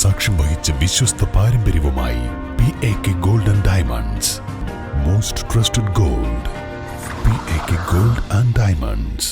സാക്ഷ്യം വഹിച്ച വിശ്വസ്ത പാരമ്പര്യവുമായി P A K gold and diamonds most trusted gold P A K gold and diamonds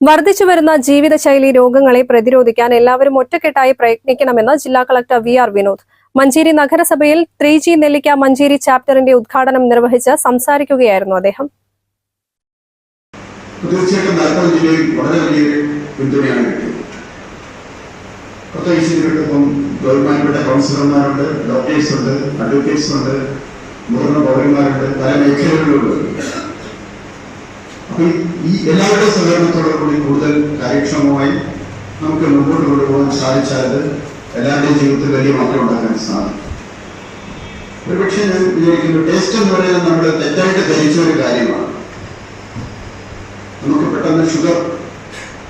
വർദ്ധിച്ചു വരുന്ന ജീവിതശൈലി രോഗങ്ങളെ പ്രതിരോധിക്കാൻ എല്ലാവരും ഒറ്റക്കെട്ടായി പ്രയത്നിക്കണമെന്ന് ജില്ലാ collector V R Vinod. Manjeri നഗരസഭയിൽ ത്രീ ജി നെല്ലിക്ക മഞ്ചേരി ചാപ്റ്ററിന്റെ ഉദ്ഘാടനം നിർവഹിച്ച് സംസാരിക്കുകയായിരുന്നു അദ്ദേഹം. തീർച്ചയായിട്ടും മലപ്പുറം ജില്ലയിൽ വളരെ വലിയ പിന്തുണയാണ് കിട്ടിയത്. പ്രത്യേകിച്ച് ഇപ്പം ഗവൺമെന്റിന്റെ കൗൺസിലർമാരുണ്ട് ഡോക്ടേഴ്സ് ഉണ്ട് അഡ്വക്കേറ്റ്സ് ഉണ്ട് മുതിർന്ന പൗരന്മാരുണ്ട് പല മേഖലകളിലുണ്ട്. അപ്പൊ ഈ എല്ലാവരുടെ സഹകരണത്തോടെ കൂടി കൂടുതൽ കാര്യക്ഷമമായി നമുക്ക് മുമ്പോട്ട് കൊണ്ടുപോകാൻ സാധിച്ചാൽ എല്ലാവരുടെയും ജീവിതത്തിൽ വലിയ മാറ്റം ഉണ്ടാക്കാൻ സാധിക്കും. ഒരുപക്ഷെ ഞാൻ വിചാരിക്കുന്നു ടേസ്റ്റ് എന്ന് പറയുന്നത് നമ്മൾ തെറ്റായിട്ട് ധരിച്ച ഒരു കാര്യമാണ്. നമുക്ക് പെട്ടെന്ന് ഷുഗർ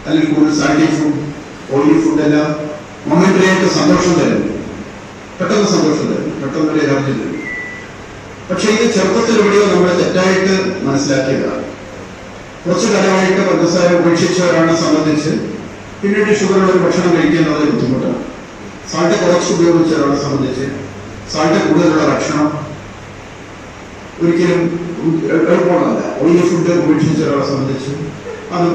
അല്ലെങ്കിൽ കൂടുതൽ സാൻഡി ഫുഡ് ഓയിലി ഫുഡ് എല്ലാം ആയിട്ട് സന്തോഷം തരുന്നു പെട്ടെന്ന് സന്തോഷം തരുന്നു പെട്ടെന്ന് ഒരു എനർജി തരുന്നു പക്ഷെ ഇത് ചെറുപ്പത്തിൽ നമ്മൾ തെറ്റായിട്ട് മനസ്സിലാക്കിയതാണ്. കുറച്ചു കാലമായിട്ട് പഞ്ചസാര ഉപേക്ഷിച്ചവരാണ് സംബന്ധിച്ച് പിന്നീട് ഷുഗറുള്ള ഒരു ഭക്ഷണം കഴിക്കുന്നത് ബുദ്ധിമുട്ടാണ്. സാൾട്ട് കുറച്ച് ഉപയോഗിച്ചവരാളെ സംബന്ധിച്ച് സാൾട്ട് കൂടുതലുള്ള ഭക്ഷണം ഒരിക്കലും എളുപ്പമുള്ളതല്ല. ഓയിലി ഫുഡ് ഉപേക്ഷിച്ച ഒരാളെ സംബന്ധിച്ച് അത്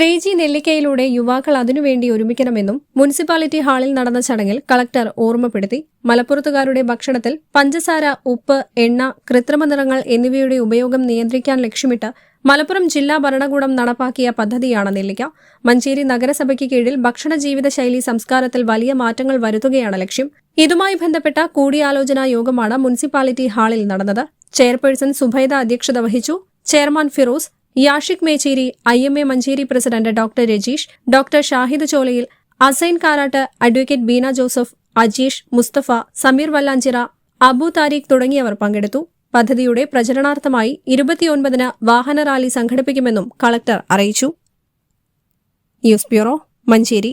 ത്രീ ജി നെല്ലിക്കയിലൂടെ യുവാക്കൾ അതിനുവേണ്ടി ഒരുമിക്കണമെന്നും മുനിസിപ്പാലിറ്റി ഹാളിൽ നടന്ന ചടങ്ങിൽ കളക്ടർ ഓർമ്മപ്പെടുത്തി മലപ്പുറത്തുകാരുടെ ഭക്ഷണത്തിൽ പഞ്ചസാര ഉപ്പ് എണ്ണ കൃത്രിമ നിറങ്ങൾ എന്നിവയുടെ ഉപയോഗം നിയന്ത്രിക്കാൻ ലക്ഷ്യമിട്ട് മലപ്പുറം ജില്ലാ ഭരണകൂടം നടപ്പാക്കിയ പദ്ധതിയാണ് നെല്ലിക്ക. മഞ്ചേരി നഗരസഭയ്ക്ക് കീഴിൽ ഭക്ഷണ ജീവിതശൈലി സംസ്കാരത്തിൽ വലിയ മാറ്റങ്ങൾ വരുത്തുകയാണ് ലക്ഷ്യം. ഇതുമായി ബന്ധപ്പെട്ട കൂടിയാലോചനാ യോഗമാണ് മുനിസിപ്പാലിറ്റി ഹാളിൽ നടന്നത്. ചെയർപേഴ്സൺ സുഭൈദ അധ്യക്ഷത വഹിച്ചു. Chairman Firoz Yashik Mecheri I M A Manjeri president doctor Rajeesh doctor Shahid Cholayil Asain Karat advocate Beena Joseph Ajeesh Mustafa Sameer Vallanchira Abu Tariq തുടങ്ങിയവർ പങ്കെടുത്തു. പദ്ധതിയുടെ പ്രചരണാർത്ഥമായി ഇരുപത്തിയൊൻപതിന് വാഹന റാലി സംഘടിപ്പിക്കുമെന്നും കളക്ടർ അറിയിച്ചു. News bureau Manjeri.